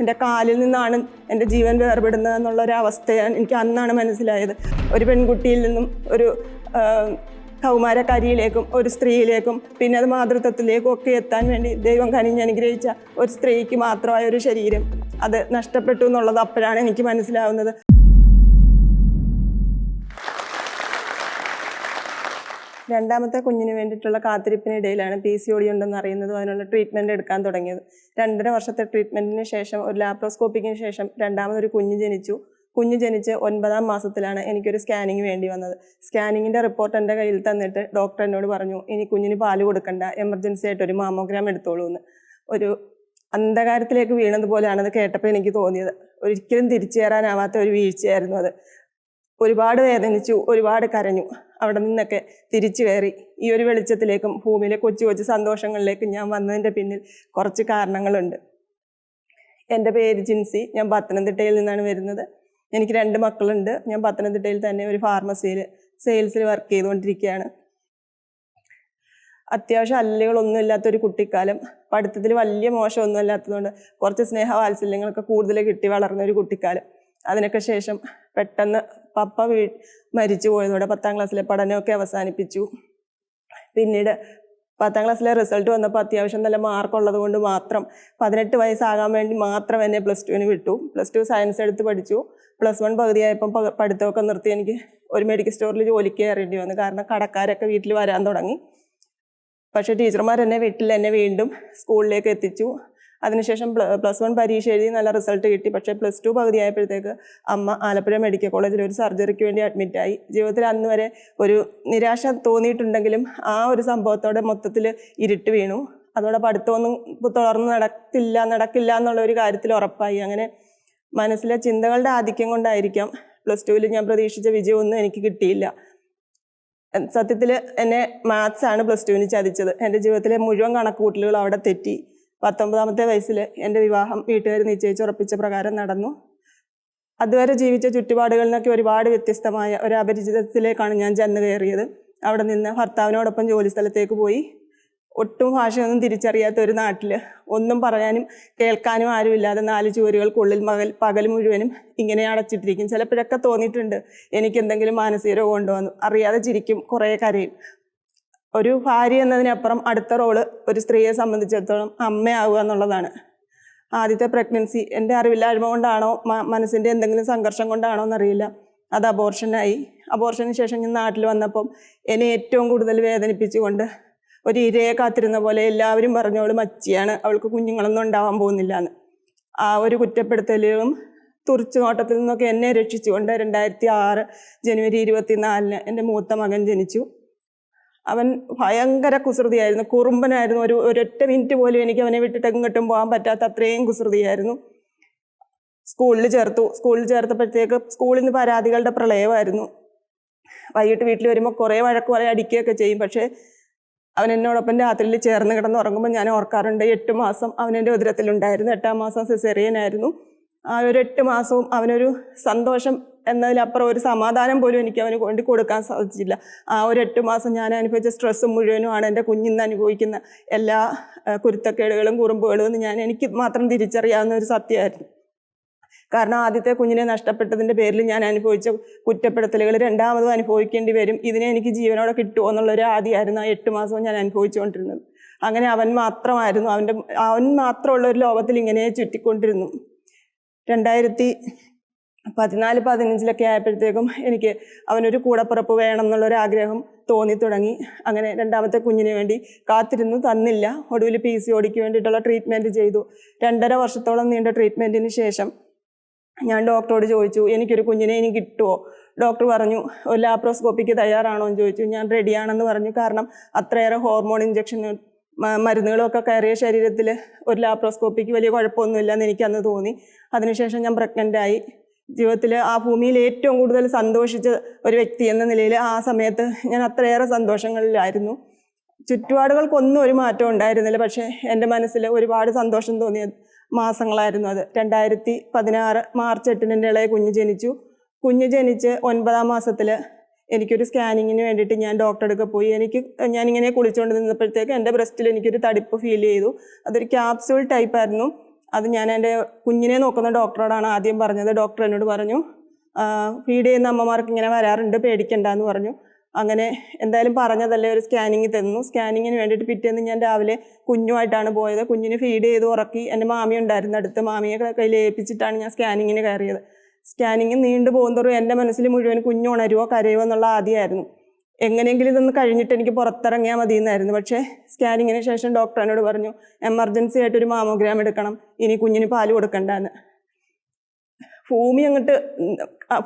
എന്റെ കാലിൽ നിന്നാണ് എന്റെ ജീവൻ വേർപെടുന്നത് എന്നുള്ള അവസ്ഥയാണ് എനിക്ക് അന്നാണ് മനസ്സിലായത്. ഒരു പെൺകുട്ടിയിൽ നിന്നും ഒരു കൗമാരക്കാരിയിലേക്കും ഒരു സ്ത്രീയിലേക്കും പിന്നെ അത് മാതൃത്വത്തിലേക്കും ഒക്കെ എത്താൻ വേണ്ടി ദൈവം കനിഞ്ഞ് അനുഗ്രഹിച്ച ഒരു സ്ത്രീക്ക് മാത്രമായ ഒരു ശരീരം അത് നഷ്ടപ്പെട്ടു എന്നുള്ളത് അപ്പോഴാണ് എനിക്ക് മനസ്സിലാവുന്നത്. രണ്ടാമത്തെ കുഞ്ഞിന് വേണ്ടിയിട്ടുള്ള കാത്തിരിപ്പിനിടയിലാണ് പി സി ഒടി ഉണ്ടെന്ന് അറിയുന്നത്. അതിനുള്ള ട്രീറ്റ്മെന്റ് എടുക്കാൻ തുടങ്ങിയത്. രണ്ടര വർഷത്തെ ട്രീറ്റ്മെന്റിന് ശേഷം ഒരു ലാപ്രോസ്കോപ്പിക്കിന് ശേഷം രണ്ടാമതൊരു കുഞ്ഞ് ജനിച്ചു. കുഞ്ഞ് ജനിച്ച് ഒൻപതാം മാസത്തിലാണ് എനിക്കൊരു സ്കാനിങ് വേണ്ടി വന്നത്. സ്കാനിങ്ങിന്റെ റിപ്പോർട്ട് എന്റെ കയ്യിൽ തന്നിട്ട് ഡോക്ടർ എന്നോട് പറഞ്ഞു ഇനി കുഞ്ഞിന് പാൽ കൊടുക്കണ്ട. എമർജൻസി ആയിട്ട് ഒരു മാമോഗ്രാം എടുത്തോളൂ എന്ന്. ഒരു അന്ധകാരത്തിലേക്ക് വീണതുപോലെയാണത് കേട്ടപ്പോൾ എനിക്ക് തോന്നിയത്. ഒരിക്കലും തിരിച്ചു കയറാനാവാത്ത ഒരു വീഴ്ചയായിരുന്നു അത്. ഒരുപാട് വേദനിച്ചു ഒരുപാട് കരഞ്ഞു. അവിടെ നിന്നൊക്കെ തിരിച്ചു കയറി. ഈ ഒരു വെളിച്ചത്തിലേക്കും ഭൂമിയിലെ കൊച്ചു കൊച്ചു സന്തോഷങ്ങളിലേക്കും ഞാൻ വന്നതിന്റെ പിന്നിൽ കുറച്ച് കാരണങ്ങളുണ്ട്. എന്റെ പേര് ജിൻസി. ഞാൻ പത്തനംതിട്ടയിൽ നിന്നാണ് വരുന്നത്. എനിക്ക് രണ്ട് മക്കളുണ്ട്. ഞാൻ പത്തനംതിട്ടയിൽ തന്നെ ഒരു ഫാർമസിയിൽ സെയിൽസിൽ വർക്ക് ചെയ്തുകൊണ്ടിരിക്കുകയാണ്. അത്യാവശ്യം അല്ലുകളൊന്നും ഇല്ലാത്തൊരു കുട്ടിക്കാലം. പഠിത്തത്തിൽ വലിയ മോശമൊന്നും ഇല്ലാത്തതുകൊണ്ട് കുറച്ച് സ്നേഹവാത്സല്യങ്ങളൊക്കെ കൂടുതൽ കിട്ടി വളർന്ന ഒരു കുട്ടിക്കാലം. അതിനൊക്കെ ശേഷം പെട്ടെന്ന് പപ്പ വീ മരിച്ചു പോയതോടെ പത്താം ക്ലാസ്സിലെ പഠനമൊക്കെ അവസാനിപ്പിച്ചു. പിന്നീട് പത്താം ക്ലാസ്സിലെ റിസൾട്ട് വന്നപ്പോൾ അത്യാവശ്യം നല്ല മാർക്കുള്ളത് കൊണ്ട് മാത്രം പതിനെട്ട് വയസ്സാകാൻ വേണ്ടി മാത്രം എന്നെ പ്ലസ് ടുവിന് വിട്ടു. പ്ലസ് ടു സയൻസ് എടുത്ത് പഠിച്ചു. പ്ലസ് വൺ പകുതിയായപ്പം പഠിത്തമൊക്കെ നിർത്തി എനിക്ക് ഒരു മെഡിക്കൽ സ്റ്റോറിൽ ജോലിക്ക് കയറേണ്ടി വന്നു. കാരണം കടക്കാരൊക്കെ വീട്ടിൽ വരാൻ തുടങ്ങി. പക്ഷേ ടീച്ചർമാർ എന്നെ വീട്ടിൽ എന്നെ വീണ്ടും സ്കൂളിലേക്ക് എത്തിച്ചു. അതിനുശേഷം പ്ലസ് വൺ പരീക്ഷ എഴുതി നല്ല റിസൾട്ട് കിട്ടി. പക്ഷേ പ്ലസ് ടു പകുതിയായപ്പോഴത്തേക്ക് അമ്മ ആലപ്പുഴ മെഡിക്കൽ കോളേജിൽ ഒരു സർജറിക്ക് വേണ്ടി അഡ്മിറ്റായി ജീവിതത്തിൽ അന്ന് വരെ ഒരു നിരാശ തോന്നിയിട്ടുണ്ടെങ്കിലും ആ ഒരു സംഭവത്തോടെ മൊത്തത്തിൽ ഇരുട്ട് വീണു. അതോടെ പഠിത്തമൊന്നും തുടർന്ന് നടക്കില്ല നടക്കില്ല എന്നുള്ള ഒരു കാര്യത്തിൽ ഉറപ്പായി. അങ്ങനെ മനസ്സിലെ ചിന്തകളുടെ ആധിക്യം കൊണ്ടായിരിക്കാം പ്ലസ് ടുവിൽ ഞാൻ പ്രതീക്ഷിച്ച വിജയമൊന്നും എനിക്ക് കിട്ടിയില്ല. സത്യത്തിൽ എന്നെ മാത്സാണ് പ്ലസ് ടുവിന് ചതിച്ചത്. എന്റെ ജീവിതത്തിലെ മുഴുവൻ കണക്കുകൂട്ടലുകൾ അവിടെ തെറ്റി. പത്തൊമ്പതാമത്തെ വയസ്സിൽ എന്റെ വിവാഹം വീട്ടുകാർ നിശ്ചയിച്ച് ഉറപ്പിച്ച പ്രകാരം നടന്നു. അതുവരെ ജീവിച്ച ചുറ്റുപാടുകളിൽ നിന്നൊക്കെ ഒരുപാട് വ്യത്യസ്തമായ ഒരു അപരിചിതത്തിലേക്കാണ് ഞാൻ ചെന്ന് കയറിയത്. അവിടെ നിന്ന് ഭർത്താവിനോടൊപ്പം ജോലി സ്ഥലത്തേക്ക് പോയി. ഒട്ടും ഭാഷയൊന്നും തിരിച്ചറിയാത്ത ഒരു നാട്ടിൽ ഒന്നും പറയാനും കേൾക്കാനും ആരുമില്ലാതെ നാല് ചുവരുകൾക്കുള്ളിൽ മകൽ പകൽ മുഴുവനും ഇങ്ങനെ അടച്ചിട്ടിരിക്കും. ചിലപ്പോഴൊക്കെ തോന്നിയിട്ടുണ്ട് എനിക്ക് എന്തെങ്കിലും മാനസിക രോഗം ഉണ്ടോ എന്ന് അറിയാതെ ചിരിക്കും കുറേ കരയും. ഒരു ഭാര്യ എന്നതിനപ്പുറം അടുത്ത റോൾ ഒരു സ്ത്രീയെ സംബന്ധിച്ചിടത്തോളം അമ്മയാവുക എന്നുള്ളതാണ്. ആദ്യത്തെ പ്രഗ്നൻസി എന്റെ അറിവില്ലായ്മ കൊണ്ടാണോ മനസ്സിന്റെ എന്തെങ്കിലും സംഘർഷം കൊണ്ടാണോ എന്നറിയില്ല. അത് അബോർഷനായി അബോർഷന് ശേഷം ഞാൻ നാട്ടിൽ വന്നപ്പം എന്നെ ഏറ്റവും കൂടുതൽ വേദനിപ്പിച്ചുകൊണ്ട് ഒരു ഇരയെ കാത്തിരുന്ന പോലെ എല്ലാവരും പറഞ്ഞോൾ മച്ചിയാണ് അവൾക്ക് കുഞ്ഞുങ്ങളൊന്നും ഉണ്ടാവാൻ പോകുന്നില്ല എന്ന് ആ ഒരു കുറ്റപ്പെടുത്തലും തുറച്ചു നോട്ടത്തിൽ നിന്നൊക്കെ എന്നെ രക്ഷിച്ചുകൊണ്ട് രണ്ടായിരത്തി ആറ് ജനുവരി ഇരുപത്തിനാലിന് എന്റെ മൂത്ത മകൻ ജനിച്ചു. അവൻ ഭയങ്കര കുസൃതിയായിരുന്നു. കുറുമ്പനായിരുന്നു. ഒരു ഒരൊറ്റ മിനിറ്റ് പോലും എനിക്ക് അവനെ വിട്ടിട്ട് എങ്ങോട്ടും പോകാൻ പറ്റാത്ത അത്രയും കുസൃതിയായിരുന്നു. സ്കൂളിൽ ചേർത്തു. സ്കൂളിൽ ചേർത്തപ്പോഴത്തേക്ക് സ്കൂളിൽ നിന്ന് പരാതികളുടെ പ്രളയമായിരുന്നു. വൈകിട്ട് വീട്ടിൽ വരുമ്പോൾ കുറേ വഴക്ക് കുറേ അടിക്കുകയൊക്കെ ചെയ്യും. പക്ഷേ അവൻ എന്നോടൊപ്പം രാത്രിയിൽ ചേർന്ന് കിടന്ന് ഉറങ്ങുമ്പോൾ ഞാൻ ഓർക്കാറുണ്ട് എട്ട് മാസം അവനെന്റെ ഉദരത്തിലുണ്ടായിരുന്നു. എട്ടാം മാസം സിസേറിയനായിരുന്നു ആ ഒരു എട്ട് മാസവും അവനൊരു സന്തോഷം എന്നതിലപ്പുറം ഒരു സമാധാനം പോലും എനിക്ക് അവന് കൊണ്ട് കൊടുക്കാൻ സാധിച്ചില്ല. ആ ഒരു എട്ട് മാസം ഞാൻ അനുഭവിച്ച സ്ട്രെസ് മുഴുവനുമാണ് എന്റെ കുഞ്ഞിന്ന് അനുഭവിക്കുന്ന എല്ലാ കുരുത്തക്കേടുകളും കുറുമ്പുകളും എന്ന് ഞാൻ എനിക്ക് മാത്രം തിരിച്ചറിയാവുന്ന ഒരു സത്യമായിരുന്നു. കാരണം ആദ്യത്തെ കുഞ്ഞിനെ നഷ്ടപ്പെട്ടതിന്റെ പേരിൽ ഞാൻ അനുഭവിച്ച കുറ്റപ്പെടുത്തലുകൾ രണ്ടാമതും അനുഭവിക്കേണ്ടി വരും. ഇതിനെ എനിക്ക് ജീവനോടെ കിട്ടുമോ എന്നുള്ളൊരു ആദ്യമായിരുന്നു ആ എട്ട് മാസവും ഞാൻ അനുഭവിച്ചുകൊണ്ടിരുന്നത്. അങ്ങനെ അവൻ മാത്രമായിരുന്നു. അവന്റെ അവൻ മാത്രമുള്ള ഒരു ലോകത്തിൽ ഇങ്ങനെ ചുറ്റിക്കൊണ്ടിരുന്നു. രണ്ടായിരത്തി പതിനാല് പതിനഞ്ചിലൊക്കെ ആയപ്പോഴത്തേക്കും എനിക്ക് അവനൊരു കൂടപ്പുറപ്പ് വേണം എന്നുള്ളൊരു ആഗ്രഹം തോന്നി തുടങ്ങി. അങ്ങനെ രണ്ടാമത്തെ കുഞ്ഞിന് വേണ്ടി കാത്തിരുന്നു തന്നില്ല. ഒടുവിൽ പി. സി. ഒടിക്ക് വേണ്ടിയിട്ടുള്ള ട്രീറ്റ്മെന്റ് ചെയ്തു. രണ്ടര വർഷത്തോളം നീണ്ട ട്രീറ്റ്മെന്റിന് ശേഷം ഞാൻ ഡോക്ടറോട് ചോദിച്ചു എനിക്കൊരു കുഞ്ഞിനെ ഇനി കിട്ടുമോ ഡോക്ടർ പറഞ്ഞു ഒരു ലാപ്രോസ്കോപ്പിക്ക് തയ്യാറാണോ? എന്ന് ചോദിച്ചു. ഞാൻ റെഡിയാണെന്ന് പറഞ്ഞു. കാരണം അത്രയേറെ ഹോർമോൺ ഇഞ്ചക്ഷൻ മരുന്നുകളൊക്കെ കയറിയ ശരീരത്തിൽ ഒരു ലാപ്രോസ്കോപ്പിക്ക് വലിയ കുഴപ്പമൊന്നുമില്ലെന്ന് എനിക്കന്ന് തോന്നി. അതിനുശേഷം ഞാൻ പ്രഗ്നന്റായി. ജീവിതത്തിൽ ആ ഭൂമിയിൽ ഏറ്റവും കൂടുതൽ സന്തോഷിച്ച ഒരു വ്യക്തി എന്ന നിലയിൽ ആ സമയത്ത് ഞാൻ അത്രയേറെ സന്തോഷങ്ങളിലായിരുന്നു. ചുറ്റുപാടുകൾക്കൊന്നും ഒരു മാറ്റം ഉണ്ടായിരുന്നില്ല. പക്ഷേ എന്റെ മനസ്സിൽ ഒരുപാട് സന്തോഷം തോന്നിയ മാസങ്ങളായിരുന്നു അത്. രണ്ടായിരത്തി പതിനാറ് മാർച്ച് എട്ടിന് എന്റെ ഇളയ കുഞ്ഞ് ജനിച്ചു. കുഞ്ഞ് ജനിച്ച് ഒൻപതാം മാസത്തിൽ എനിക്കൊരു സ്കാനിങ്ങിന് വേണ്ടിയിട്ട് ഞാൻ ഡോക്ടറെ അടുക്ക പോയി. എനിക്ക് ഞാനിങ്ങനെ കുളിച്ചുകൊണ്ട് നിന്നപ്പോഴത്തേക്ക് എന്റെ ബ്രസ്റ്റിൽ എനിക്കൊരു തടിപ്പ് ഫീൽ ചെയ്തു. അതൊരു ക്യാപ്സ്യൂൾ ടൈപ്പ് ആയിരുന്നു. അത് ഞാൻ എന്റെ കുഞ്ഞിനെ നോക്കുന്ന ഡോക്ടറോടാണ് ആദ്യം പറഞ്ഞത്. ഡോക്ടർ എന്നോട് പറഞ്ഞു ഫീഡ് ചെയ്യുന്ന അമ്മമാർക്ക് ഇങ്ങനെ വരാറുണ്ട് പേടിക്കണ്ട എന്ന് പറഞ്ഞു. അങ്ങനെ എന്തായാലും പറഞ്ഞതല്ലേ ഒരു സ്കാനിങ് തന്നു. സ്കാനിങ്ങിന് വേണ്ടിയിട്ട് പിറ്റേന്ന് ഞാൻ രാവിലെ കുഞ്ഞുമായിട്ടാണ് പോയത്. കുഞ്ഞിന് ഫീഡ് ചെയ്ത് ഉറക്കി എന്റെ മാമി ഉണ്ടായിരുന്നു അടുത്ത്. മാമിയെ കയ്യിൽ ഏൽപ്പിച്ചിട്ടാണ് ഞാൻ സ്കാനിങ്ങിന് കയറിയത്. സ്കാനിങ് നീണ്ടു പോകുന്നതോറും എന്റെ മനസ്സിൽ മുഴുവൻ കുഞ്ഞുണരുവോ കരയുവോ എന്നുള്ള ആദ്യമായിരുന്നു. എങ്ങനെയെങ്കിലും ഇതൊന്ന് കഴിഞ്ഞിട്ട് എനിക്ക് പുറത്തിറങ്ങിയാൽ മതി എന്നായിരുന്നു പക്ഷേ സ്കാനിങ്ങിന് ശേഷം ഡോക്ടർ എന്നോട് പറഞ്ഞു എമർജൻസി ആയിട്ട് ഒരു മാമോഗ്രാം എടുക്കണം. ഇനി കുഞ്ഞിന് പാൽ കൊടുക്കണ്ടെന്ന്. ഭൂമി അങ്ങോട്ട്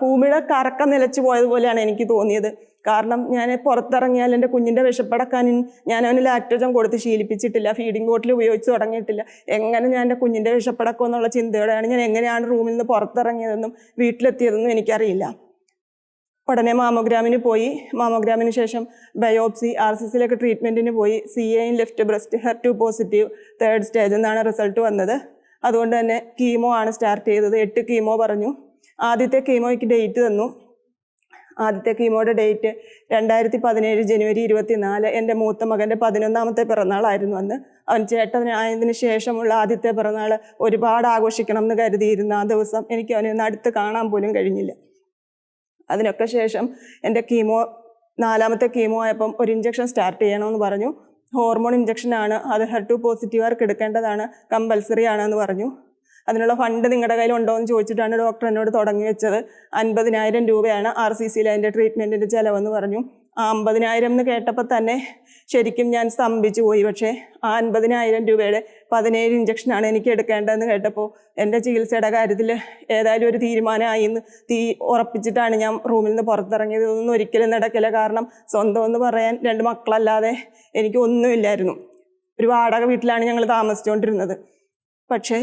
ഭൂമിയുടെ കറക്കം നിലച്ചു പോയതുപോലെയാണ് എനിക്ക് തോന്നിയത്. കാരണം ഞാൻ പുറത്തിറങ്ങിയാൽ എന്റെ കുഞ്ഞിന്റെ വിശപ്പടക്കാൻ ഞാൻ അവന് ലാക്ടോജൻ കൊടുത്ത് ശീലിപ്പിച്ചിട്ടില്ല ഫീഡിംഗ് ബോട്ടിൽ ഉപയോഗിച്ച് തുടങ്ങിയിട്ടില്ല. എങ്ങനെ ഞാൻ എന്റെ കുഞ്ഞിന്റെ വിശപ്പടക്കം എന്നുള്ള ചിന്തയോടെയാണ് ഞാൻ എങ്ങനെയാണ് റൂമിൽ നിന്ന് പുറത്തിറങ്ങിയതെന്നും വീട്ടിലെത്തിയതെന്നും എനിക്കറിയില്ല. ഉടനെ മാമോഗ്രാമിന് പോയി. മാമോഗ്രാമിന് ശേഷം ബയോപ്സി ആർ സി സിയിലൊക്കെ ട്രീറ്റ്മെന്റിന് പോയി. C A in left breast her two positive third stage എന്നാണ് റിസൾട്ട് വന്നത്. അതുകൊണ്ട് തന്നെ കീമോ ആണ് സ്റ്റാർട്ട് ചെയ്തത്. എട്ട് കീമോ പറഞ്ഞു. ആദ്യത്തെ കീമോയ്ക്ക് ഡേറ്റ് തന്നു. ആദ്യത്തെ കീമോയുടെ ഡേറ്റ് രണ്ടായിരത്തി പതിനേഴ് ജനുവരി ഇരുപത്തി നാല് എന്റെ മൂത്ത മകന്റെ പതിനൊന്നാമത്തെ പിറന്നാളായിരുന്നു അന്ന്. അവൻ ചേട്ടനായതിനു ശേഷമുള്ള ആദ്യത്തെ പിറന്നാൾ ഒരുപാട് ആഘോഷിക്കണം എന്ന് കരുതിയിരുന്ന ആ ദിവസം എനിക്ക് അവനെ ഒന്ന് അടുത്ത് കാണാൻ പോലും കഴിഞ്ഞില്ല. അതിനൊക്കെ ശേഷം എന്റെ കീമോ നാലാമത്തെ കീമോ ആയപ്പം ഒരു ഇഞ്ചക്ഷൻ സ്റ്റാർട്ട് ചെയ്യണമെന്ന് പറഞ്ഞു. ഹോർമോൺ ഇഞ്ചക്ഷനാണ് അത് ഹെർ ടു പോസിറ്റീവുകാർക്ക് എടുക്കേണ്ടതാണ്? കമ്പൽസറി ആണെന്ന് പറഞ്ഞു. അതിനുള്ള ഫണ്ട് നിങ്ങളുടെ കയ്യിൽ ഉണ്ടോ എന്ന് ചോദിച്ചിട്ടാണ് ഡോക്ടർ എന്നോട് തുടങ്ങി വെച്ചത്. അൻപതിനായിരം രൂപയാണ് ആർ സി സിയിൽ അതിന്റെ ട്രീറ്റ്മെന്റിന്റെ ചിലവെന്ന് പറഞ്ഞു. അമ്പതിനായിരം എന്ന് കേട്ടപ്പോൾ തന്നെ ശരിക്കും ഞാൻ സ്തംഭിച്ചു പോയി. പക്ഷേ ആ അൻപതിനായിരം രൂപയുടെ പതിനേഴ് ഇഞ്ചക്ഷനാണ് എനിക്ക് എടുക്കേണ്ടതെന്ന് കേട്ടപ്പോൾ എന്റെ ചികിത്സയുടെ കാര്യത്തിൽ ഏതായാലും ഒരു തീരുമാനമായി എന്ന് തീ ഉറപ്പിച്ചിട്ടാണ് ഞാൻ റൂമിൽ നിന്ന് പുറത്തിറങ്ങിയത്. ഇതൊന്നും ഒരിക്കലും നടക്കില്ല. കാരണം സ്വന്തം എന്ന് പറയാൻ രണ്ട് മക്കളല്ലാതെ എനിക്ക് ഒന്നുമില്ലായിരുന്നു. ഒരു വാടക വീട്ടിലാണ് ഞങ്ങൾ താമസിച്ചുകൊണ്ടിരുന്നത് പക്ഷേ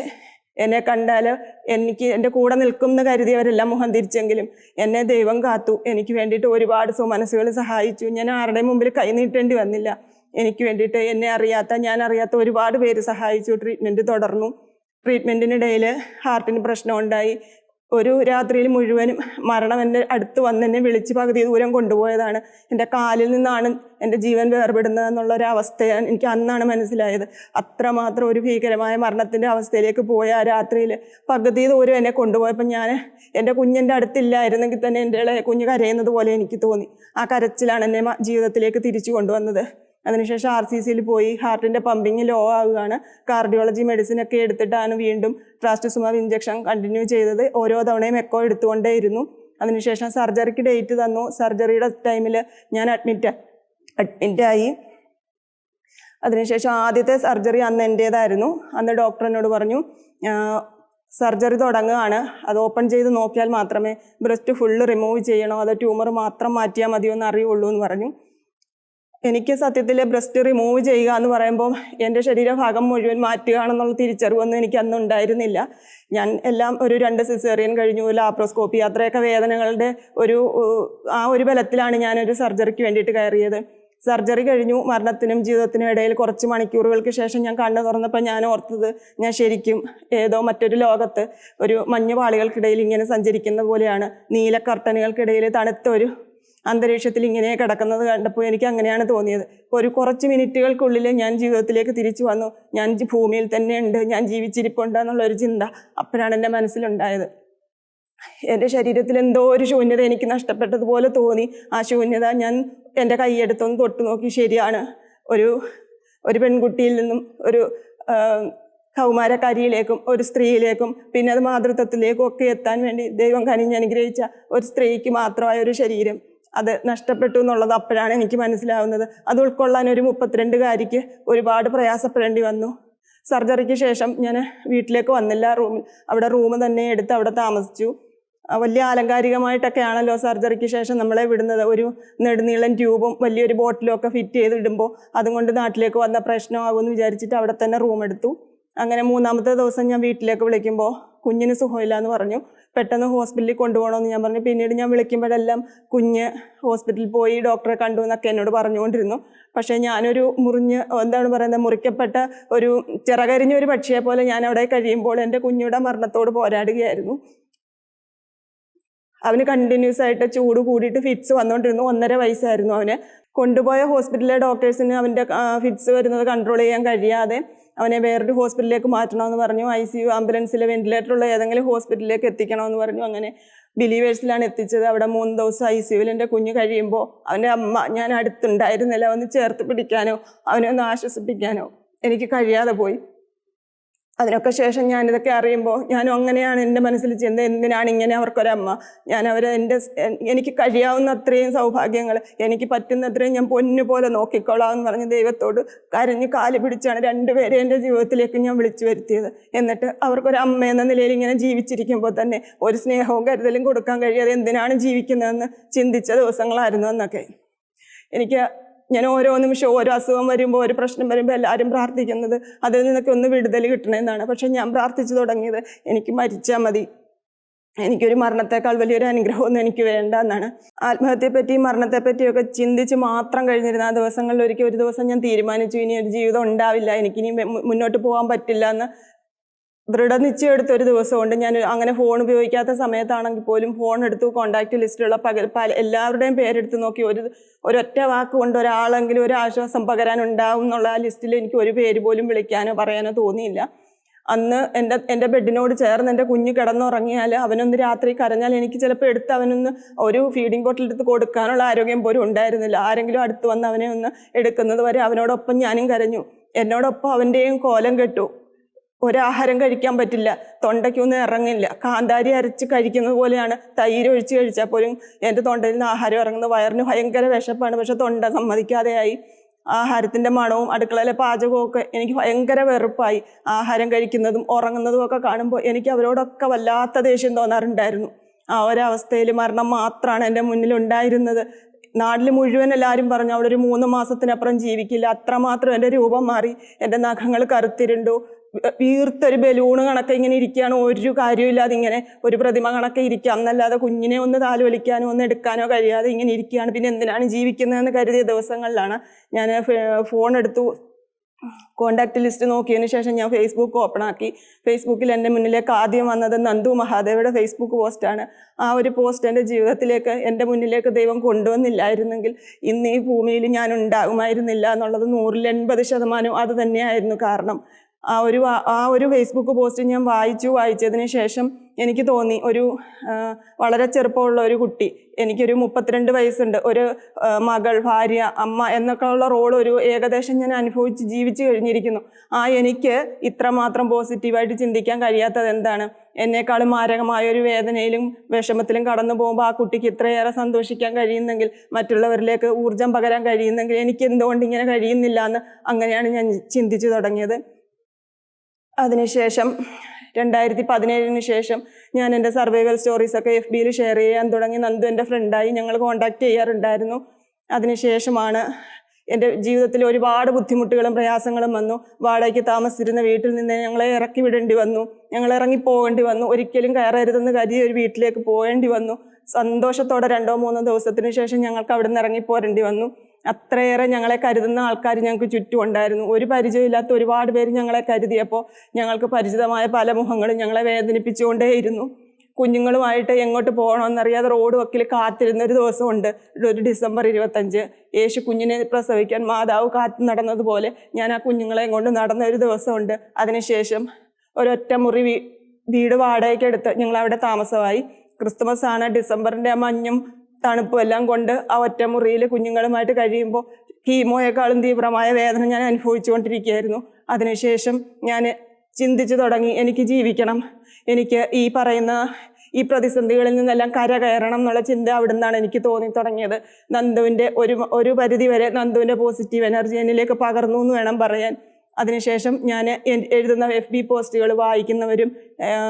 എന്നെ കണ്ടാൽ എനിക്ക് എന്റെ കൂടെ നിൽക്കും എന്ന് കരുതിയവരെല്ലാം മുഖം തിരിച്ചെങ്കിലും എന്നെ ദൈവം കാത്തു. എനിക്ക് വേണ്ടിയിട്ട് ഒരുപാട് സുമനസ്സുകൾ സഹായിച്ചു. ഞാൻ ആരുടെയും മുമ്പിൽ കൈനീട്ടേണ്ടി വന്നില്ല. എനിക്ക് വേണ്ടിയിട്ട് എന്നെ അറിയാത്ത ഞാൻ അറിയാത്ത ഒരുപാട് പേര് സഹായിച്ചു. ട്രീറ്റ്മെന്റ് തുടർന്നു. ട്രീറ്റ്മെന്റിനിടയിൽ ഹാർട്ടിന് പ്രശ്നമുണ്ടായി ഒരു രാത്രിയിൽ മുഴുവനും മരണം എന്റെ അടുത്ത് വന്ന് എന്നെ വിളിച്ച് പകുതി ദൂരം കൊണ്ടുപോയതാണ്. എന്റെ കാലിൽ നിന്നാണ് എന്റെ ജീവൻ വേർപെടുന്നത് എന്നുള്ള ഒരു അവസ്ഥയാണ് എനിക്ക് അന്നാണ് മനസ്സിലായത്. അത്രമാത്രം ഒരു ഭീകരമായ മരണത്തിന്റെ അവസ്ഥയിലേക്ക് പോയ ആ രാത്രിയിൽ പകുതി ദൂരം എന്നെ കൊണ്ടുപോയപ്പോൾ ഞാൻ എന്റെ കുഞ്ഞിന്റെ അടുത്തില്ലായിരുന്നെങ്കിൽ തന്നെ എന്റെ ഇളയ കുഞ്ഞ് കരയുന്നത് പോലെ എനിക്ക് തോന്നി. ആ കരച്ചിലാണ് എന്നെ ജീവിതത്തിലേക്ക് തിരിച്ചു കൊണ്ടുവന്നത്. അതിനുശേഷം ആർ സി സിയിൽ പോയി ഹാർട്ടിന്റെ പമ്പിങ് ലോ ആവുകയാണ്. കാർഡിയോളജി മെഡിസിൻ ഒക്കെ എടുത്തിട്ടാണ് വീണ്ടും ട്രാസ്റ്റസുമാബ് ഇഞ്ചക്ഷൻ കണ്ടിന്യൂ ചെയ്തത്. ഓരോ തവണയും എക്കോ എടുത്തുകൊണ്ടേയിരുന്നു. അതിനുശേഷം സർജറിക്ക് ഡേറ്റ് തന്നു. സർജറിയുടെ ടൈമിൽ ഞാൻ അഡ്മിറ്റ് അഡ്മിറ്റായി അതിനുശേഷം ആദ്യത്തെ സർജറി അന്ന് എന്റേതായിരുന്നു. അന്ന് ഡോക്ടർ എന്നോട് പറഞ്ഞു സർജറി തുടങ്ങുകയാണ്. അത് ഓപ്പൺ ചെയ്ത് നോക്കിയാൽ മാത്രമേ ബ്രസ്റ്റ് ഫുള്ള് റിമൂവ് ചെയ്യണോ? അതോ ട്യൂമർ മാത്രം മാറ്റിയാൽ മതിയോ എന്ന് അറിയുള്ളൂ എന്ന് പറഞ്ഞു. എനിക്ക് സത്യത്തിൽ ബ്രസ്റ്റ് റിമൂവ് ചെയ്യുക എന്ന് പറയുമ്പോൾ എന്റെ ശരീരഭാഗം മുഴുവൻ മാറ്റുകയാണെന്നുള്ള തിരിച്ചറിവൊന്നും എനിക്ക് അന്ന് ഉണ്ടായിരുന്നില്ല. ഞാൻ എല്ലാം ഒരു രണ്ട് സിസേറിയൻ കഴിഞ്ഞു ലാപ്രോസ്കോപ്പി അത്രയൊക്കെ വേദനകളുടെ ഒരു ആ ഒരു ബലത്തിലാണ് ഞാനൊരു സർജറിക്ക് വേണ്ടിയിട്ട് കയറിയത്. സർജറി കഴിഞ്ഞു മരണത്തിനും ജീവിതത്തിനും ഇടയിൽ കുറച്ച് മണിക്കൂറുകൾക്ക് ശേഷം ഞാൻ കണ്ണു തുറന്നപ്പോൾ ഞാൻ ഓർത്തത് ഞാൻ ശരിക്കും ഏതോ മറ്റൊരു ലോകത്ത് ഒരു മഞ്ഞുപാളികൾക്കിടയിൽ ഇങ്ങനെ സഞ്ചരിക്കുന്ന പോലെയാണ്. നീല കർട്ടനുകൾക്കിടയിൽ തണുത്ത ഒരു അന്തരീക്ഷത്തിൽ ഇങ്ങനെ കിടക്കുന്നത് കണ്ടപ്പോൾ എനിക്ക് അങ്ങനെയാണ് തോന്നിയത്. ഒരു കുറച്ച് മിനിറ്റുകൾക്കുള്ളിൽ ഞാൻ ജീവിതത്തിലേക്ക് തിരിച്ചു വന്നു. ഞാൻ ഭൂമിയിൽ തന്നെ ഉണ്ട്. ഞാൻ ജീവിച്ചിരിപ്പുണ്ട് എന്നുള്ളൊരു ചിന്ത അപ്പോഴാണ് എന്റെ മനസ്സിലുണ്ടായത്. എന്റെ ശരീരത്തിൽ എന്തോ ഒരു ശൂന്യത എനിക്ക് നഷ്ടപ്പെട്ടതുപോലെ തോന്നി. ആ ശൂന്യത ഞാൻ എന്റെ കൈയെടുത്തൊന്ന് തൊട്ടു നോക്കി ശരിയാണ്. ഒരു ഒരു പെൺകുട്ടിയിൽ നിന്നും ഒരു കൗമാരക്കാരിയിലേക്കും ഒരു സ്ത്രീയിലേക്കും പിന്നെ അത് മാതൃത്വത്തിലേക്കും ഒക്കെ എത്താൻ വേണ്ടി ദൈവം കനിഞ്ഞനുഗ്രഹിച്ച ഒരു സ്ത്രീക്ക് മാത്രമായ ഒരു ശരീരം. അത് നഷ്ടപ്പെട്ടു എന്നുള്ളത് അപ്പോഴാണ് എനിക്ക് മനസ്സിലാവുന്നത്. അത് ഉൾക്കൊള്ളാൻ ഒരു മുപ്പത്തിരണ്ടുകാരിക്ക് ഒരുപാട് പ്രയാസപ്പെടേണ്ടി വന്നു. സർജറിക്ക് ശേഷം ഞാൻ വീട്ടിലേക്ക് വന്നില്ല. റൂമിൽ അവിടെ റൂം തന്നെ എടുത്ത് അവിടെ താമസിച്ചു. വലിയ ആലങ്കാരികമായിട്ടൊക്കെയാണല്ലോ സർജറിക്ക് ശേഷം നമ്മളെ വിടുന്നത്. ഒരു നെടുനീളൻ ട്യൂബും വലിയൊരു ബോട്ടിലും ഒക്കെ ഫിറ്റ് ചെയ്തിടുമ്പോൾ അതുകൊണ്ട് നാട്ടിലേക്ക് വന്ന പ്രശ്നമാകുമെന്ന് വിചാരിച്ചിട്ട് അവിടെ തന്നെ റൂം എടുത്തു. അങ്ങനെ മൂന്നാമത്തെ ദിവസം ഞാൻ വീട്ടിലേക്ക് വിളിക്കുമ്പോൾ കുഞ്ഞിന് സുഖമില്ല എന്ന് പറഞ്ഞു. പെട്ടെന്ന് ഹോസ്പിറ്റലിൽ കൊണ്ടുപോകണമെന്ന് ഞാൻ പറഞ്ഞു. പിന്നീട് ഞാൻ വിളിക്കുമ്പോഴെല്ലാം കുഞ്ഞ് ഹോസ്പിറ്റലിൽ പോയി ഡോക്ടറെ കണ്ടു എന്നൊക്കെ എന്നോട് പറഞ്ഞുകൊണ്ടിരുന്നു. പക്ഷേ ഞാനൊരു മുറിഞ്ഞ് എന്താണ് പറയുന്നത് മുറിക്കപ്പെട്ട ഒരു ചിറകരിഞ്ഞ ഒരു പക്ഷിയെ പോലെ ഞാൻ അവിടെ കഴിയുമ്പോൾ എന്റെ കുഞ്ഞിയുടെ മരണത്തോട് പോരാടുകയായിരുന്നു. അവന് കണ്ടിന്യൂസ് ആയിട്ട് ചൂട് കൂടിയിട്ട് ഫിറ്റ്സ് വന്നുകൊണ്ടിരുന്നു. ഒന്നര വയസ്സായിരുന്നു അവന്. കൊണ്ടുപോയ ഹോസ്പിറ്റലിലെ ഡോക്ടേഴ്സിന് അവന്റെ ഫിറ്റ്സ് വരുന്നത് കൺട്രോൾ ചെയ്യാൻ കഴിയാതെ അവനെ വേറൊരു ഹോസ്പിറ്റലിലേക്ക് മാറ്റണമെന്ന് പറഞ്ഞു. ഐ സി യു ആംബുലൻസിൽ വെന്റിലേറ്ററുള്ള ഏതെങ്കിലും ഹോസ്പിറ്റലിലേക്ക് എത്തിക്കണമെന്ന് പറഞ്ഞു. അങ്ങനെ ബിലീവേഴ്സിലാണ് എത്തിച്ചത്. അവിടെ മൂന്ന് ദിവസം ഐ സി യുവിൽ എന്റെ കുഞ്ഞ് കഴിയുമ്പോൾ അവന്റെ അമ്മ ഞാൻ അടുത്തുണ്ടായിരുന്നില്ല. ഒന്ന് ചേർത്ത് പിടിക്കാനോ അവനെ ഒന്ന് ആശ്വസിപ്പിക്കാനോ എനിക്ക് കഴിയാതെ പോയി. അതിനൊക്കെ ശേഷം ഞാൻ ഇതൊക്കെ അറിയുമ്പോൾ ഞാനും അങ്ങനെയാണ് എന്റെ മനസ്സിൽ ചിന്ത എന്തിനാണ് ഇങ്ങനെ അവർക്കൊരമ്മ? ഞാൻ അവരെ എന്റെ എനിക്ക് കഴിയാവുന്ന അത്രയും സൗഭാഗ്യങ്ങൾ എനിക്ക് പറ്റുന്ന അത്രയും ഞാൻ പൊന്നു പോലെ നോക്കിക്കോളാം എന്ന് പറഞ്ഞ് ദൈവത്തോട് കരഞ്ഞ് കാൽ പിടിച്ചാണ് രണ്ടുപേരെ എന്റെ ജീവിതത്തിലേക്ക് ഞാൻ വിളിച്ചു വരുത്തിയത്. എന്നിട്ട് അവർക്കൊരു അമ്മ എന്ന നിലയിൽ ഇങ്ങനെ ജീവിച്ചിരിക്കുമ്പോൾ തന്നെ ഒരു സ്നേഹവും കരുതലും കൊടുക്കാൻ കഴിയാതെ എന്തിനാണ് ജീവിക്കുന്നതെന്ന് ചിന്തിച്ച ദിവസങ്ങളായിരുന്നു എന്നൊക്കെ എനിക്ക് ഞാൻ ഓരോ നിമിഷവും ഓരോ അസുഖം വരുമ്പോൾ ഒരു പ്രശ്നം വരുമ്പോൾ എല്ലാവരും പ്രാർത്ഥിക്കുന്നത് അതിൽ നിന്നൊക്കെ ഒന്ന് വിടുതൽ കിട്ടണമെന്നാണ് പക്ഷെ ഞാൻ പ്രാർത്ഥിച്ചു തുടങ്ങിയത് എനിക്ക് മരിച്ചാൽ മതി. എനിക്കൊരു മരണത്തെക്കാൾ വലിയൊരു അനുഗ്രഹമൊന്നും എനിക്ക് വേണ്ട എന്നാണ് ആത്മഹത്യയെ മരണത്തെപ്പറ്റിയൊക്കെ മരണത്തെ പറ്റിയൊക്കെ ചിന്തിച്ച് മാത്രം കഴിഞ്ഞിരുന്ന ആ ദിവസങ്ങളിൽ ഒരിക്കൽ ഒരു ദിവസം ഞാൻ തീരുമാനിച്ചു. ഇനി ഒരു ജീവിതം ഉണ്ടാവില്ല. എനിക്കിനി മുന്നോട്ട് പോകാൻ പറ്റില്ല എന്ന് ദൃഢനിശ്ചയം എടുത്ത ഒരു ദിവസമുണ്ട് ഞാൻ അങ്ങനെ ഫോൺ ഉപയോഗിക്കാത്ത സമയത്താണെങ്കിൽ പോലും ഫോൺ എടുത്ത് കോണ്ടാക്ട് ലിസ്റ്റിലുള്ള പകൽ പല എല്ലാവരുടെയും പേരെടുത്ത് നോക്കി ഒരു ഒരൊറ്റ വാക്ക് കൊണ്ട് ഒരാളെങ്കിലും ഒരു ആശ്വാസം പകരാൻ ഉണ്ടാവും എന്നുള്ള ആ ലിസ്റ്റിൽ എനിക്ക് ഒരു പേര് പോലും വിളിക്കാനോ പറയാനോ തോന്നിയില്ല. അന്ന് എന്റെ എന്റെ ബെഡിനോട് ചേർന്ന് എന്റെ കുഞ്ഞ് കിടന്നുറങ്ങിയാൽ അവനൊന്ന് രാത്രി കരഞ്ഞാൽ എനിക്ക് ചിലപ്പോൾ എടുത്ത് അവനൊന്ന് ഒരു ഫീഡിംഗ് ബോട്ടിൽ എടുത്ത് കൊടുക്കാനുള്ള ആരോഗ്യം പോലും ഉണ്ടായിരുന്നില്ല. ആരെങ്കിലും അടുത്ത് വന്ന് അവനെ ഒന്ന് എടുക്കുന്നത് വരെ അവനോടൊപ്പം ഞാനും കരഞ്ഞു. എന്നോടൊപ്പം അവന്റെയും കോലം കെട്ടു. ഒരാഹാരം കഴിക്കാൻ പറ്റില്ല. തൊണ്ടയ്ക്കൊന്നും ഇറങ്ങില്ല. കാന്താരി അരച്ച് കഴിക്കുന്നത് പോലെയാണ്. തൈര് ഒഴിച്ച് കഴിച്ചാൽ പോലും എന്റെ തൊണ്ടയിൽ നിന്ന് ആഹാരം ഇറങ്ങുന്നത് വയറിന് ഭയങ്കര വിശപ്പാണ്. പക്ഷെ തൊണ്ട സമ്മതിക്കാതെയായി. ആഹാരത്തിന്റെ മണവും അടുക്കളയിലെ പാചകവും എനിക്ക് ഭയങ്കര വെറുപ്പായി. ആഹാരം കഴിക്കുന്നതും ഉറങ്ങുന്നതും ഒക്കെ കാണുമ്പോൾ എനിക്ക് അവരോടൊക്കെ വല്ലാത്ത ദേഷ്യം തോന്നാറുണ്ടായിരുന്നു. ആ ഒരവസ്ഥയിൽ മരണം മാത്രമാണ് എന്റെ മുന്നിൽ ഉണ്ടായിരുന്നത്. നാട്ടിൽ മുഴുവൻ എല്ലാവരും പറഞ്ഞു അവിടെ ഒരു മൂന്ന് മാസത്തിനപ്പുറം ജീവിക്കില്ല. അത്രമാത്രം എന്റെ രൂപം മാറി. എന്റെ നഖങ്ങൾ കറുത്തിരുണ്ടു. വീർത്തൊരു ബലൂണ് കണക്കെ ഇങ്ങനെ ഇരിക്കുകയാണ് ഒരു കാര്യമില്ലാതെ ഇങ്ങനെ ഒരു പ്രതിമ കണക്കെ ഇരിക്കാം. എന്നല്ലാതെ കുഞ്ഞിനെ ഒന്ന് താലോലിക്കാനോ ഒന്ന് എടുക്കാനോ കഴിയാതെ ഇങ്ങനെ ഇരിക്കുകയാണ് പിന്നെ എന്തിനാണ് ജീവിക്കുന്നതെന്ന് കരുതിയ ദിവസങ്ങളിലാണ് ഞാൻ ഫോൺ എടുത്തു. കോണ്ടാക്ട് ലിസ്റ്റ് നോക്കിയതിന് ശേഷം ഞാൻ ഫേസ്ബുക്ക് ഓപ്പൺ ആക്കി. ഫേസ്ബുക്കിൽ എന്റെ മുന്നിലേക്ക് ആദ്യം വന്നത് നന്ദു മഹാദേവയുടെ ഫേസ്ബുക്ക് പോസ്റ്റാണ് ആ ഒരു പോസ്റ്റ് എന്റെ ജീവിതത്തിലേക്ക് എന്റെ മുന്നിലേക്ക് ദൈവം കൊണ്ടുവന്നില്ലായിരുന്നെങ്കിൽ ഇന്ന് ഈ ഭൂമിയിൽ ഞാൻ ഉണ്ടാകുമായിരുന്നില്ല എന്നുള്ളത് നൂറിൽ എൺപത് ശതമാനം അത് തന്നെയായിരുന്നു കാരണം. ആ ഒരു ആ ഒരു ഫേസ്ബുക്ക് പോസ്റ്റ് ഞാൻ വായിച്ചു. വായിച്ചതിന് ശേഷം എനിക്ക് തോന്നി ഒരു വളരെ ചെറുപ്പമുള്ള ഒരു കുട്ടി എനിക്കൊരു മുപ്പത്തിരണ്ട് വയസ്സുണ്ട്. ഒരു മകൾ ഭാര്യ അമ്മ എന്നൊക്കെ ഉള്ള റോൾ ഒരു ഏകദേശം ഞാൻ അനുഭവിച്ച് ജീവിച്ചു കഴിഞ്ഞിരിക്കുന്നു. ആ എനിക്ക് ഇത്രമാത്രം പോസിറ്റീവായിട്ട് ചിന്തിക്കാൻ കഴിയാത്തത് എന്താണ്? എന്നെക്കാളും മാരകമായ ഒരു വേദനയിലും വിഷമത്തിലും കടന്നു പോകുമ്പോൾ ആ കുട്ടിക്ക് ഇത്രയേറെ സന്തോഷിക്കാൻ കഴിയുന്നെങ്കിൽ മറ്റുള്ളവരിലേക്ക് ഊർജം പകരാൻ കഴിയുന്നെങ്കിൽ എനിക്ക് എന്തുകൊണ്ട് ഇങ്ങനെ കഴിയുന്നില്ല എന്ന് അങ്ങനെയാണ് ഞാൻ ചിന്തിച്ചു തുടങ്ങിയത്. അതിനുശേഷം രണ്ടായിരത്തി പതിനേഴിന് ശേഷം ഞാൻ എന്റെ സർവൈവൽ സ്റ്റോറീസൊക്കെ എഫ് ബിയിൽ ഷെയർ ചെയ്യാൻ തുടങ്ങി. നന്ദു എന്റെ ഫ്രണ്ടായി ഞങ്ങൾ കോണ്ടാക്ട് ചെയ്യാറുണ്ടായിരുന്നു. അതിനുശേഷമാണ് എന്റെ ജീവിതത്തിൽ ഒരുപാട് ബുദ്ധിമുട്ടുകളും പ്രയാസങ്ങളും വന്നു. വാടകയ്ക്ക് താമസിച്ചിരുന്ന വീട്ടിൽ നിന്ന് ഞങ്ങളെ ഇറക്കി വിടേണ്ടി വന്നു. ഞങ്ങൾ ഇറങ്ങി പോകേണ്ടി വന്നു. ഒരിക്കലും കയറരുതെന്ന് കരുതി ഒരു വീട്ടിലേക്ക് പോകേണ്ടി വന്നു. സന്തോഷത്തോടെ രണ്ടോ മൂന്നോ ദിവസത്തിന് ശേഷം ഞങ്ങൾക്ക് അവിടെ നിന്ന് ഇറങ്ങി പോരേണ്ടി വന്നു. അത്രയേറെ ഞങ്ങളെ കരുതുന്ന ആൾക്കാർ ഞങ്ങൾക്ക് ചുറ്റും ഉണ്ടായിരുന്നു. ഒരു പരിചയമില്ലാത്ത ഒരുപാട് പേര് ഞങ്ങളെ കരുതിയപ്പോൾ ഞങ്ങൾക്ക് പരിചിതമായ പല മുഖങ്ങളും ഞങ്ങളെ വേദനിപ്പിച്ചുകൊണ്ടേയിരുന്നു. കുഞ്ഞുങ്ങളുമായിട്ട് എങ്ങോട്ട് പോകണമെന്നറിയാതെ റോഡ് വക്കിൽ കാത്തിരുന്ന ഒരു ദിവസമുണ്ട്. ഒരു ഡിസംബർ ഇരുപത്തഞ്ച്. യേശു കുഞ്ഞിനെ പ്രസവിക്കാൻ മാതാവ് കാത്തു നടന്നതുപോലെ ഞാൻ ആ കുഞ്ഞുങ്ങളെ കൊണ്ട് നടന്ന ഒരു ദിവസമുണ്ട്. അതിനുശേഷം ഒരൊറ്റ മുറി വീട് വാടകയ്ക്കെടുത്ത് ഞങ്ങൾ അവിടെ താമസമായി. ക്രിസ്തുമസ് ആണ് ഡിസംബറിന്റെ മഞ്ഞും തണുപ്പും എല്ലാം കൊണ്ട് ആ ഒറ്റ മുറിയിൽ കുഞ്ഞുങ്ങളുമായിട്ട് കഴിയുമ്പോൾ കീമോയേക്കാളും തീവ്രമായ വേദന ഞാൻ അനുഭവിച്ചുകൊണ്ടിരിക്കുകയായിരുന്നു. അതിനുശേഷം ഞാൻ ചിന്തിച്ചു തുടങ്ങി എനിക്ക് ജീവിക്കണം. എനിക്ക് ഈ പറയുന്ന ഈ പ്രതിസന്ധികളിൽ നിന്നെല്ലാം കര കയറണം എന്നുള്ള ചിന്ത അവിടെ നിന്നാണ് എനിക്ക് തോന്നി തുടങ്ങിയത്. നന്ദുവിന്റെ ഒരു ഒരു പരിധി വരെ നന്ദുവിന്റെ പോസിറ്റീവ് എനർജി എന്നിലേക്ക് പകർന്നു എന്ന് വേണം പറയാൻ. അതിനുശേഷം ഞാൻ എഴുതുന്ന എഫ് ബി പോസ്റ്റുകൾ വായിക്കുന്നവരും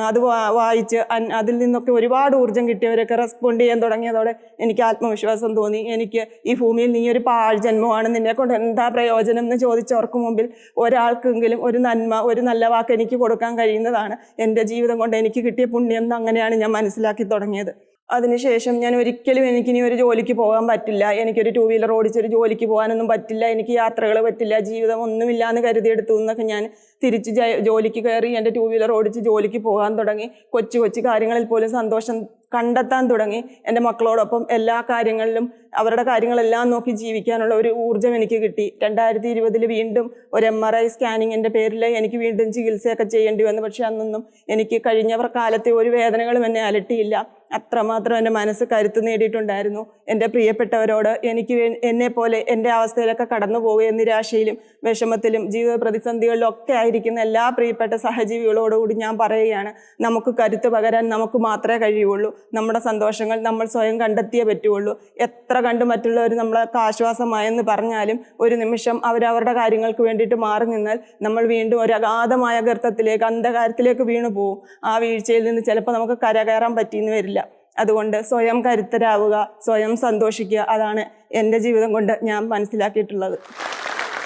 അത് വായിച്ച് അതിൽ നിന്നൊക്കെ ഒരുപാട് ഊർജം കിട്ടിയവരൊക്കെ റെസ്പോണ്ട് ചെയ്യാൻ തുടങ്ങിയതോടെ എനിക്ക് ആത്മവിശ്വാസം തോന്നി. എനിക്ക് ഈ ഭൂമിയിൽ നീ ഒരു പാഴ് ജന്മമാണ് നിന്നെ കൊണ്ട് എന്താ പ്രയോജനം എന്ന് ചോദിച്ചവർക്ക് മുമ്പിൽ ഒരാൾക്കെങ്കിലും ഒരു നന്മ ഒരു നല്ല വാക്ക് എനിക്ക് കൊടുക്കാൻ കഴിയുന്നതാണ് എന്റെ ജീവിതം കൊണ്ട് എനിക്ക് കിട്ടിയ പുണ്യം എന്ന് അങ്ങനെയാണ് ഞാൻ മനസ്സിലാക്കി തുടങ്ങിയത്. അതിനുശേഷം ഞാൻ ഒരിക്കലും എനിക്ക് ഇനി ഒരു ജോലിക്ക് പോകാൻ പറ്റില്ല. എനിക്കൊരു ടൂ വീലർ ഓടിച്ചൊരു ജോലിക്ക് പോകാനൊന്നും പറ്റില്ല. എനിക്ക് യാത്രകൾ പറ്റില്ല. ജീവിതം ഒന്നുമില്ല എന്ന് കരുതിയെടുത്തു എന്നൊക്കെ ഞാൻ തിരിച്ച് ജോലിക്ക് കയറി എന്റെ ടൂ വീലർ ഓടിച്ച് ജോലിക്ക് പോകാൻ തുടങ്ങി. കൊച്ചു കൊച്ചു കാര്യങ്ങളിൽ പോലും സന്തോഷം കണ്ടെത്താൻ തുടങ്ങി. എന്റെ മക്കളോടൊപ്പം എല്ലാ കാര്യങ്ങളിലും അവരുടെ കാര്യങ്ങളെല്ലാം നോക്കി ജീവിക്കാനുള്ള ഒരു ഊർജം എനിക്ക് കിട്ടി. രണ്ടായിരത്തി ഇരുപതിൽ വീണ്ടും ഒരു എം ആർ ഐ സ്കാനിങ്ങിന്റെ പേരിൽ എനിക്ക് വീണ്ടും ചികിത്സയൊക്കെ ചെയ്യേണ്ടി വന്നു. പക്ഷെ അന്നൊന്നും എനിക്ക് കഴിഞ്ഞ കാലത്തെ ഒരു വേദനകളും എന്നെ അലട്ടിയില്ല. അത്രമാത്രം എന്റെ മനസ്സ് കരുത്ത് നേടിയിട്ടുണ്ടായിരുന്നു. എന്റെ പ്രിയപ്പെട്ടവരോട് എനിക്ക് എന്നെ എന്നെപ്പോലെ എന്റെ അവസ്ഥയിലൊക്കെ കടന്നു പോവുകയും നിരാശയിലും വിഷമത്തിലും ജീവിത പ്രതിസന്ധികളിലും ഒക്കെ ആയിരിക്കുന്ന എല്ലാ പ്രിയപ്പെട്ട സഹജീവികളോടുകൂടി ഞാൻ പറയുകയാണ് നമുക്ക് കരുത്ത് പകരാൻ നമുക്ക് മാത്രമേ കഴിയുള്ളൂ. നമ്മുടെ സന്തോഷങ്ങൾ നമ്മൾ സ്വയം കണ്ടെത്തിയേ പറ്റുള്ളൂ. എത്ര കണ്ട് മറ്റുള്ളവർ നമ്മളെ ആശ്വാസമായെന്ന് പറഞ്ഞാലും ഒരു നിമിഷം അവരവരുടെ കാര്യങ്ങൾക്ക് വേണ്ടിയിട്ട് മാറി നിന്നാൽ നമ്മൾ വീണ്ടും ഒരു അഗാധമായ ഗർത്തത്തിലേക്ക് അന്ധകാരത്തിലേക്ക് വീണു പോകും ആ വീഴ്ചയിൽ നിന്ന് ചിലപ്പോൾ നമുക്ക് കരകയറാൻ പറ്റിയെന്ന് വരില്ല. അതുകൊണ്ട് സ്വയം കരുത്തരാവുക സ്വയം സന്തോഷിക്കുക അതാണ് എന്റെ ജീവിതം കൊണ്ട് ഞാൻ മനസ്സിലാക്കിയിട്ടുള്ളത്.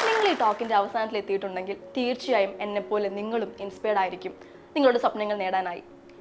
നിങ്ങൾ ഈ ടോക്കിന്റെ അവസാനത്തിൽ എത്തിയിട്ടുണ്ടെങ്കിൽ തീർച്ചയായും എന്നെപ്പോലെ നിങ്ങളും ഇൻസ്പയർഡ് ആയിരിക്കും. നിങ്ങളുടെ സ്വപ്നങ്ങൾ നേടാനായി.